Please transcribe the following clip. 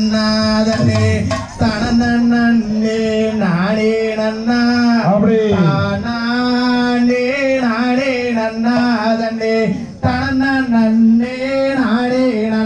நன்னாதனே தன நன்னே நானே நன்னா அப்படி. நானே நானே நன்னாதனே தன நன்னே நானே நன்னா